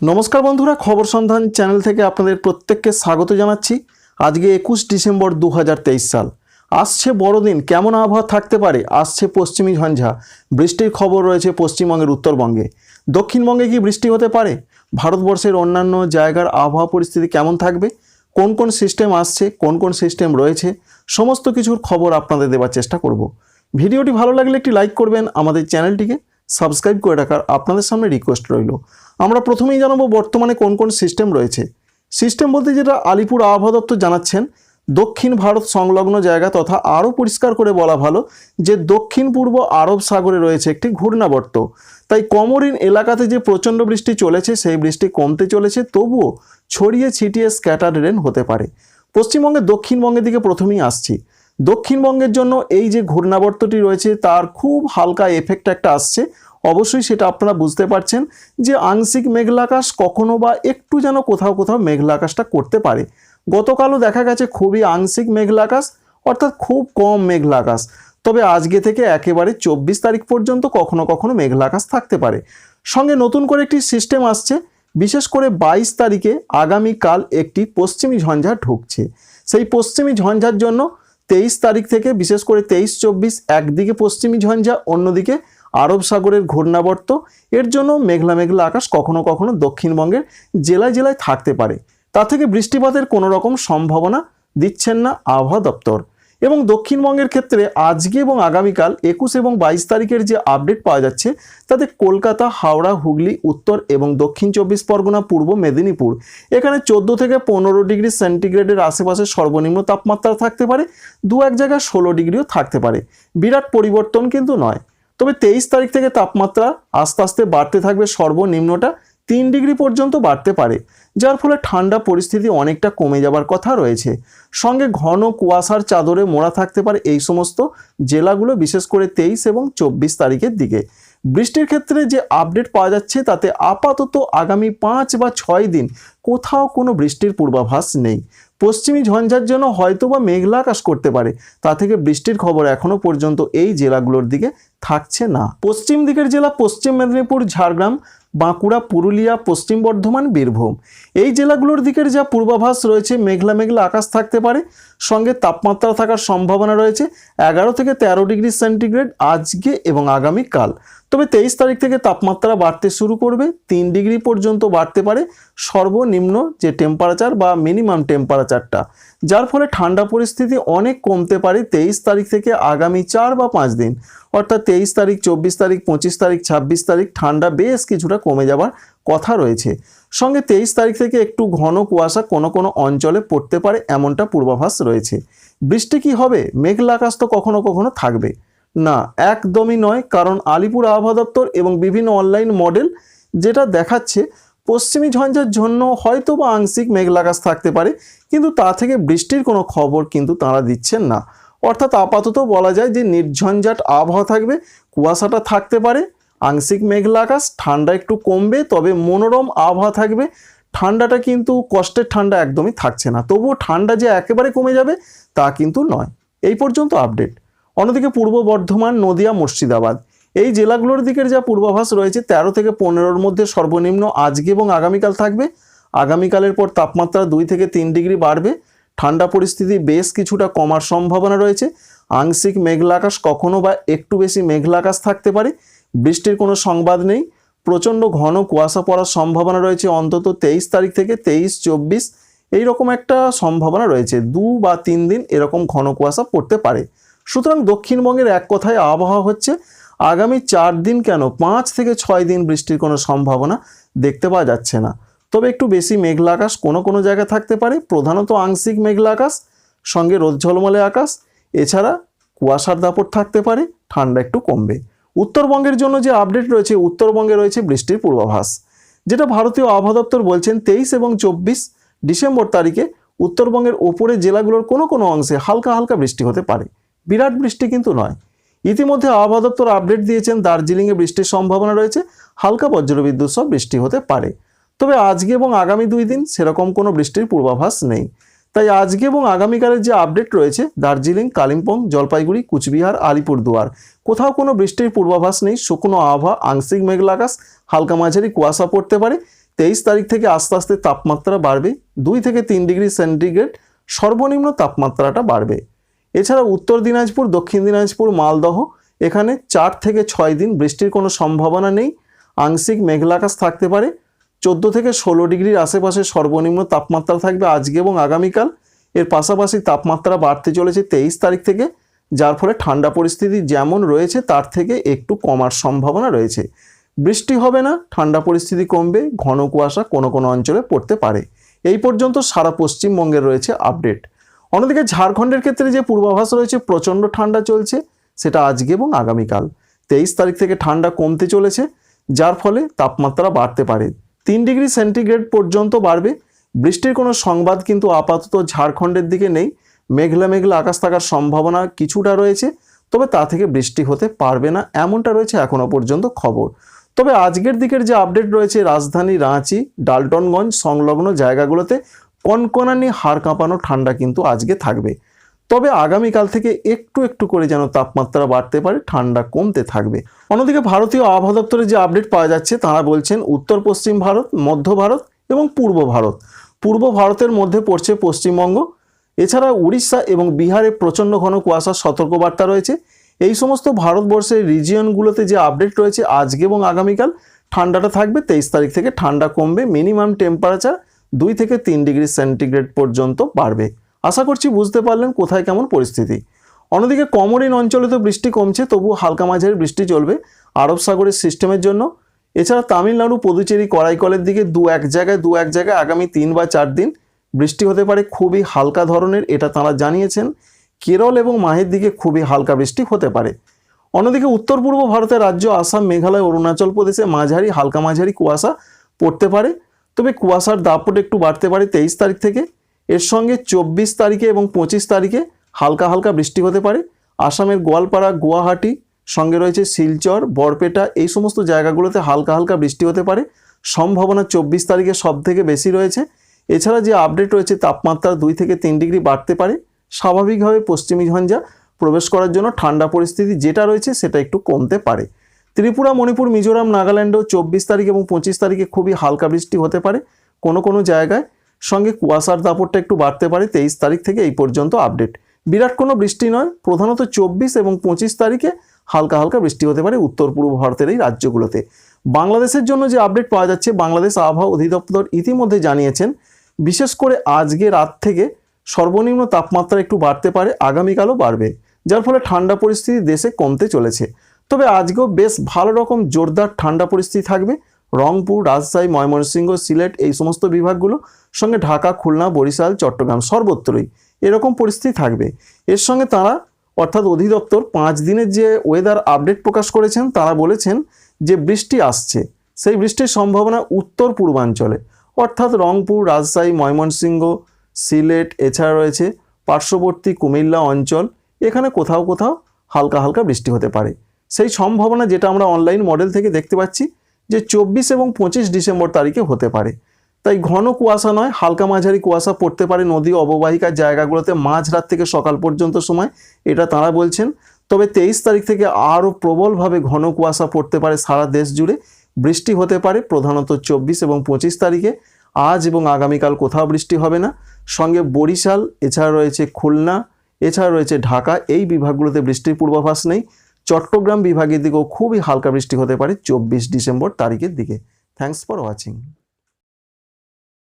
নমস্কার বন্ধুরা, খবর সন্ধান চ্যানেল থেকে আপনাদের প্রত্যেককে স্বাগত জানাচ্ছি। আজকে একুশ ডিসেম্বর দু হাজার তেইশ সাল। আসছে বড়দিন, কেমন আবহাওয়া থাকতে পারে? আসছে পশ্চিমী ঝঞ্ঝা। বৃষ্টির খবর রয়েছে পশ্চিমবঙ্গের উত্তরবঙ্গে। দক্ষিণবঙ্গে কি বৃষ্টি হতে পারে? ভারতবর্ষের অন্যান্য জায়গার আবহাওয়া পরিস্থিতি কেমন থাকবে? কোন কোন সিস্টেম আসছে, কোন কোন সিস্টেম রয়েছে? সমস্ত কিছুর খবর আপনাদের দেওয়ার চেষ্টা করব। ভিডিওটি ভালো লাগলে একটি লাইক করবেন আমাদের চ্যানেলটিকে। সাবস্ক্রাইব করে রাখার আপনাদের সামনে রিকোয়েস্ট রইল। আমরা প্রথমেই জানাব বর্তমানে কোন কোন সিস্টেম রয়েছে। সিস্টেম বলতে যেটা আলিপুর আবহাওয়া দপ্তর জানাচ্ছেন, দক্ষিণ ভারত সংলগ্ন জায়গা তথা আরও পরিষ্কার করে বলা ভালো যে দক্ষিণ পূর্ব আরব সাগরে রয়েছে একটি ঘূর্ণাবর্ত। তাই কমরিন এলাকাতে যে প্রচণ্ড বৃষ্টি চলেছে, সেই বৃষ্টি কমতে চলেছে, তবুও ছড়িয়ে ছিটিয়ে স্ক্যাটার রেন হতে পারে। পশ্চিমবঙ্গের দক্ষিণবঙ্গের দিকে প্রথমেই আসছি। দক্ষিণবঙ্গের জন্য এই যে ঘূর্ণাবর্তটি রয়েছে, তার খুব হালকা এফেক্ট একটা আসছে। অবশ্যই সেটা আপনারা বুঝতে পারছেন যে আংশিক মেঘলা আকাশ কখনো বা একটু যেন কোথাও কোথাও মেঘলা আকাশটা করতে পারে। গতকালও দেখা গেছে খুবই আংশিক মেঘলা আকাশ অর্থাৎ খুব কম মেঘলা আকাশ তবে আজকে থেকে একেবারে চব্বিশ তারিখ পর্যন্ত কখনো কখনো মেঘলা আকাশ থাকতে পারে। সঙ্গে নতুন করে একটি সিস্টেম আসছে, বিশেষ করে বাইশ তারিখে আগামীকাল একটি পশ্চিমী ঝঞ্ঝা ঢুকছে। সেই পশ্চিমী ঝঞ্ঝার জন্য তেইশ তারিখ থেকে বিশেষ করে তেইশ চব্বিশ একদিকে পশ্চিমী ঝঞ্ঝা, অন্যদিকে আরব সাগরের ঘূর্ণাবর্ত। এর জন্য মেঘলা মেঘলা আকাশ কখনো কখনো দক্ষিণবঙ্গের জেলায় জেলায় থাকতে পারে। তা থেকে বৃষ্টিপাতের কোনো রকম সম্ভাবনা দিচ্ছেন না আবহাওয়া দপ্তর। এবং দক্ষিণবঙ্গের ক্ষেত্রে আজকে এবং আগামীকাল একুশ এবং বাইশ তারিখের যে আপডেট পাওয়া যাচ্ছে, তাতে কলকাতা, হাওড়া, হুগলি, উত্তর এবং দক্ষিণ চব্বিশ পরগনা, পূর্ব মেদিনীপুর। এখানে চোদ্দ থেকে পনেরো ডিগ্রি সেন্টিগ্রেডের আশেপাশে সর্বনিম্ন তাপমাত্রা থাকতে পারে। দু এক জায়গায় ষোলো ডিগ্রিও থাকতে পারে। বিরাট পরিবর্তন কিন্তু নয়। তবে তেইশ তারিখ থেকে তাপমাত্রা আস্তে আস্তে বাড়তে থাকবে, সর্বনিম্নটা তিন ডিগ্রি পর্যন্ত বাড়তে পারে, যার ফলে ঠান্ডা পরিস্থিতি অনেকটা কমে যাবার কথা রয়েছে। সঙ্গে ঘন কুয়াশার চাদরে মোড়া থাকতে পারে এই সমস্ত জেলাগুলো, বিশেষ করে তেইশ এবং চব্বিশ তারিখের দিকে। বৃষ্টির ক্ষেত্রে যে আপডেট পাওয়া যাচ্ছে, তাতে আপাতত আগামী পাঁচ বা ছয় দিন কোথাও কোনো বৃষ্টির পূর্বাভাস নেই। পশ্চিমী ঝঞ্ঝার জন্য হয়তো বা মেঘলা আকাশ করতে পারে, তা থেকে বৃষ্টির খবর এখনও পর্যন্ত এই জেলাগুলোর দিকে থাকছে না। পশ্চিম দিকের জেলা পশ্চিম মেদিনীপুর, ঝাড়গ্রাম, বাঁকুড়া, পুরুলিয়া, পশ্চিম বর্ধমান, বীরভূম। এই জেলাগুলোর দিকের যা পূর্বাভাস রয়েছে, মেঘলা মেঘলা আকাশ থাকতে পারে, সঙ্গে তাপমাত্রা থাকার সম্ভাবনা রয়েছে, এগারো থেকে তেরো ডিগ্রি সেন্টিগ্রেড আজকে এবং আগামীকাল। তবে তেইশ তারিখ থেকে তাপমাত্রা বাড়তে শুরু করবে, তিন ডিগ্রি পর্যন্ত বাড়তে পারে, সর্বনিম্ন যে টেম্পারেচার বা মিনিমাম টেম্পারেচারটা যার ফলে ঠান্ডা পরিস্থিতি অনেক কমতে পারে তেইশ তারিখ থেকে আগামী চার বা পাঁচ দিন। অর্থাৎ তেইশ তারিখ, চব্বিশ তারিখ, পঁচিশ তারিখ, ছাব্বিশ তারিখ, ঠান্ডা বেশ কিছুটা কমে যাবার কথা রয়েছে। সঙ্গে তেইশ তারিখ থেকে একটু ঘন কুয়াশা কোনো কোনো অঞ্চলে পড়তে পারে এমনটা পূর্বাভাস রয়েছে। বৃষ্টি কি হবে? মেঘলা আকাশ তো কখনো কখনো থাকবে। না, একদমই নয়, কারণ আলিপুর আবহাওয়া দপ্তর এবং বিভিন্ন অনলাইন মডেল যেটা দেখাচ্ছে, পশ্চিমী ঝঞ্ঝার জন্য হয়তো বা আংশিক মেঘলা আকাশ থাকতে পারে, কিন্তু তা থেকে বৃষ্টির কোনো খবর কিন্তু তারা দিচ্ছেন না। অর্থাৎ আপাতত বলা যায় যে নির্ঝঞ্ঝাট আবহাওয়া থাকবে, কুয়াশাটা থাকতে পারে, আংশিক মেঘলা আকাশ, ঠান্ডা একটু কমবে, তবে মনোরম আবহাওয়া থাকবে। ঠান্ডাটা কিন্তু কষ্টের ঠান্ডা একদমই থাকছে না, তবুও ঠান্ডা যে একেবারে কমে যাবে তা কিন্তু নয়। এই পর্যন্ত আপডেট। অন্যদিকে পূর্ব বর্ধমান, নদিয়া, মুর্শিদাবাদ, এই জেলাগুলোর দিকের যা পূর্বাভাস রয়েছে, তেরো থেকে পনেরোর মধ্যে সর্বনিম্ন আজকে এবং আগামীকাল থাকবে। আগামীকালের পর তাপমাত্রা দুই থেকে তিন ডিগ্রি বাড়বে। ঠান্ডা পরিস্থিতি বেশ কিছুটা কমার সম্ভাবনা রয়েছে। আংশিক মেঘলা আকাশ কখনো বা একটু বেশি মেঘলা আকাশ থাকতে পারে। বৃষ্টির কোনো সংবাদ নেই। প্রচণ্ড ঘন কুয়াশা পড়ার সম্ভাবনা রয়েছে অন্তত তেইশ তারিখ থেকে তেইশ চব্বিশ। এইরকম একটা সম্ভাবনা রয়েছে। দু বা তিন দিন এরকম ঘন কুয়াশা পড়তে পারে। সুতরাং দক্ষিণবঙ্গের এক কথায় আবহাওয়া হচ্ছে, আগামী চার দিন কেন? পাঁচ থেকে ছয় দিন বৃষ্টির কোনো সম্ভাবনা দেখতে পাওয়া যাচ্ছে না। তবে একটু বেশি মেঘলা আকাশ কোনো কোনো জায়গায় থাকতে পারে, প্রধানত আংশিক মেঘলা আকাশ, সঙ্গে রোদ ঝলমলে আকাশ, এছাড়া কুয়াশার দাপট থাকতে পারে, ঠান্ডা একটু কমবে। উত্তরবঙ্গের জন্য যে আপডেট রয়েছে, উত্তরবঙ্গে রয়েছে বৃষ্টির পূর্বাভাস। যেটা ভারতীয় আবহাওয়া দপ্তর বলছেন, তেইশ এবং চব্বিশ ডিসেম্বর তারিখে উত্তরবঙ্গের ওপরে জেলাগুলোর কোনো কোনো অংশে হালকা হালকা বৃষ্টি হতে পারে। বিরাট বৃষ্টি কিন্তু নয়। ইতিমধ্যে আবহাওয়া দপ্তর আপডেট দিয়েছেন, দার্জিলিংয়ে বৃষ্টির সম্ভাবনা রয়েছে, হালকা বজ্রবিদ্যুৎ সহ বৃষ্টি হতে পারে। তবে আজকে এবং আগামী দুই দিন সেরকম কোনো বৃষ্টির পূর্বাভাস নেই। তাই আজকে এবং আগামীকালের যে আপডেট রয়েছে, দার্জিলিং, কালিম্পং, জলপাইগুড়ি, কুচবিহার, আলিপুরদুয়ার, কোথাও কোনো বৃষ্টির পূর্বাভাস নেই। শুকনো আবহাওয়া আংশিক মেঘলা আকাশ হালকা মাঝারি কুয়াশা পড়তে পারে। তেইশ তারিখ থেকে আস্তে আস্তে তাপমাত্রা বাড়বে। দুই থেকে তিন ডিগ্রি সেন্টিগ্রেড সর্বনিম্ন তাপমাত্রাটা বাড়বে। এছাড়া উত্তর দিনাজপুর, দক্ষিণ দিনাজপুর, মালদহ, এখানে চার থেকে ছয় দিন বৃষ্টির কোনো সম্ভাবনা নেই। আংশিক মেঘলা আকাশ থাকতে পারে। চোদ্দ থেকে ষোলো ডিগ্রির আশেপাশে সর্বনিম্ন তাপমাত্রা থাকবে আজকে এবং আগামীকাল। এর পাশাপাশি তাপমাত্রা বাড়তে চলেছে তেইশ তারিখ থেকে, যার ফলে ঠান্ডা পরিস্থিতি যেমন রয়েছে, তার থেকে একটু কমার সম্ভাবনা রয়েছে। বৃষ্টি হবে না, ঠান্ডা পরিস্থিতি কমবে, ঘন কুয়াশা কোনো কোনো অঞ্চলে পড়তে পারে। এই পর্যন্ত সারা পশ্চিমবঙ্গের রয়েছে আপডেট। অন্যদিকে ঝাড়খণ্ডের ক্ষেত্রে যে পূর্বাভাস রয়েছে, প্রচণ্ড ঠান্ডা চলছে, সেটা আজকে এবং আগামীকাল। তেইশ তারিখ থেকে ঠান্ডা কমতে চলেছে, যার ফলে তাপমাত্রা বাড়তে পারে। তিন ডিগ্রি সেন্টিগ্রেড পর্যন্ত বাড়বে। বৃষ্টির কোনো সংবাদ কিন্তু আপাতত ঝাড়খণ্ডের দিকে নেই। মেঘলা মেঘলা আকাশ থাকার সম্ভাবনা কিছুটা রয়েছে, তবে তা থেকে বৃষ্টি হতে পারবে না এমনটা রয়েছে এখনও পর্যন্ত খবর। তবে আজকের দিকের যে আপডেট রয়েছে, রাজধানী রাঁচি, ডালটনগঞ্জ সংলগ্ন জায়গাগুলোতে কনকনানি হাড় কাঁপানো ঠান্ডা কিন্তু আজকে থাকবে। তবে আগামীকাল থেকে একটু একটু করে যেন তাপমাত্রা বাড়তে পারে, ঠান্ডা কমতে থাকবে। অন্যদিকে ভারতীয় আবহাওয়া দপ্তরের যে আপডেট পাওয়া যাচ্ছে, তারা বলছেন উত্তর পশ্চিম ভারত, মধ্য ভারত এবং পূর্ব ভারত। পূর্ব ভারতের মধ্যে পড়ছে পশ্চিমবঙ্গ। এছাড়া উড়িষ্যা এবং বিহারে প্রচণ্ড ঘন কুয়াশার সতর্কবার্তা রয়েছে। এই সমস্ত ভারতবর্ষের রিজিয়নগুলোতে যে আপডেট রয়েছে আজকে এবং আগামীকাল, ঠান্ডাটা থাকবে, তেইশ তারিখ থেকে ঠান্ডা কমবে, মিনিমাম টেম্পারেচার দুই থেকে তিন ডিগ্রি সেন্টিগ্রেড পর্যন্ত বাড়বে। আশা করছি বুঝতে পারলেন কোথায় কেমন পরিস্থিতি। অন্যদিকে কমরিন অঞ্চলে তো বৃষ্টি কমছে, তবু হালকা মাঝারি বৃষ্টি চলবে আরব সাগরের সিস্টেমের জন্য। এছাড়া তামিলনাড়ু, পুদুচেরি, করাইকলের দিকে দু এক জায়গায়, দু এক জায়গায় আগামী তিন বা চার দিন বৃষ্টি হতে পারে। খুবই হালকা ধরনের, এটা তাঁরা জানিয়েছেন। কেরল এবং মাহের দিকে খুবই হালকা বৃষ্টি হতে পারে। অন্যদিকে উত্তর পূর্ব ভারতের রাজ্য আসাম, মেঘালয়, অরুণাচল প্রদেশে মাঝারি, হালকা মাঝারি কুয়াশা পড়তে পারে। তবে কুয়াশার দাপট একটু বাড়তে পারে তেইশ তারিখ থেকে। এর সঙ্গে চব্বিশ তারিখে এবং পঁচিশ তারিখে হালকা হালকা বৃষ্টি হতে পারে। আসামের গোয়ালপাড়া, গুয়াহাটি, সঙ্গে রয়েছে শিলচর, বরপেটা এই সমস্ত জায়গাগুলোতে হালকা হালকা বৃষ্টি হতে পারে। সম্ভাবনা চব্বিশ তারিখে সব থেকে বেশি রয়েছে। এছাড়া যে আপডেট রয়েছে, তাপমাত্রা দুই থেকে তিন ডিগ্রি বাড়তে পারে। স্বাভাবিকভাবে পশ্চিমী ঝঞ্ঝা প্রবেশ করার জন্য ঠান্ডা পরিস্থিতি যেটা রয়েছে সেটা একটু কমতে পারে। ত্রিপুরা, মণিপুর, মিজোরাম, নাগাল্যান্ডেও চব্বিশ তারিখ এবং পঁচিশ তারিখে খুবই হালকা বৃষ্টি হতে পারে। কোনো কোনো জায়গায় সঙ্গে কুয়াশার দাপটটা একটু বাড়তে পারে তেইশ তারিখ থেকে এই পর্যন্ত আপডেট। বিরাট কোনো বৃষ্টি নয়, প্রধানত চব্বিশ এবং পঁচিশ তারিখে হালকা হালকা বৃষ্টি হতে পারে উত্তর পূর্ব ভারতের এই রাজ্যগুলোতে। বাংলাদেশের জন্য যে আপডেট পাওয়া যাচ্ছে, বাংলাদেশ আবহাওয়া অধিদপ্তর ইতিমধ্যে জানিয়েছেন, বিশেষ করে আজকে রাত থেকে সর্বনিম্ন তাপমাত্রা একটু বাড়তে পারে, আগামীকালও বাড়বে, যার ফলে ঠান্ডা পরিস্থিতি দেশে কমতে চলেছে। তবে আজকেও বেশ ভালো রকম জোরদার ঠান্ডা পরিস্থিতি থাকবে রংপুর, রাজশাহী, ময়মনসিংহ, সিলেট এই সমস্ত বিভাগগুলো সঙ্গে ঢাকা, খুলনা, বরিশাল, চট্টগ্রাম সর্বত্রই এরকম পরিস্থিতি থাকবে। এর সঙ্গে তারা অর্থাৎ অধিদপ্তর পাঁচ দিনের যে ওয়েদার আপডেট প্রকাশ করেছেন, তারা বলেছেন যে বৃষ্টি আসছে। সেই বৃষ্টির সম্ভাবনা উত্তর পূর্বাঞ্চলে। অর্থাৎ রংপুর, রাজশাহী, ময়মনসিংহ, সিলেট এছাড়া রয়েছে পার্শ্ববর্তী কুমিল্লা অঞ্চল। এখানে কোথাও কোথাও হালকা হালকা বৃষ্টি হতে পারে। সেই সম্ভাবনা যেটা আমরা অনলাইন মডেল থেকে দেখতে পাচ্ছি যে চব্বিশ এবং পঁচিশ ডিসেম্বর তারিখে হতে পারে। তাই ঘন কুয়াশা নয়, হালকা মাঝারি কুয়াশা পড়তে পারে নদী অববাহিকার জায়গাগুলোতে মাঝরাত থেকে সকাল পর্যন্ত সময়, এটা তারা বলছেন। তবে তেইশ তারিখ থেকে আরও প্রবলভাবে ঘন কুয়াশা পড়তে পারে সারা দেশ জুড়ে। বৃষ্টি হতে পারে প্রধানত চব্বিশ এবং পঁচিশ তারিখে। আজ এবং আগামীকাল কোথাও বৃষ্টি হবে না। সঙ্গে বরিশাল, এছাড়া রয়েছে খুলনা, এছাড়া রয়েছে ঢাকা, এই বিভাগগুলোতে বৃষ্টির পূর্বাভাস নেই। চট্টগ্রাম বিভাগের দিকেও খুবই হালকা বৃষ্টি হতে পারে চব্বিশ ডিসেম্বর তারিখের দিকে। Thanks for watching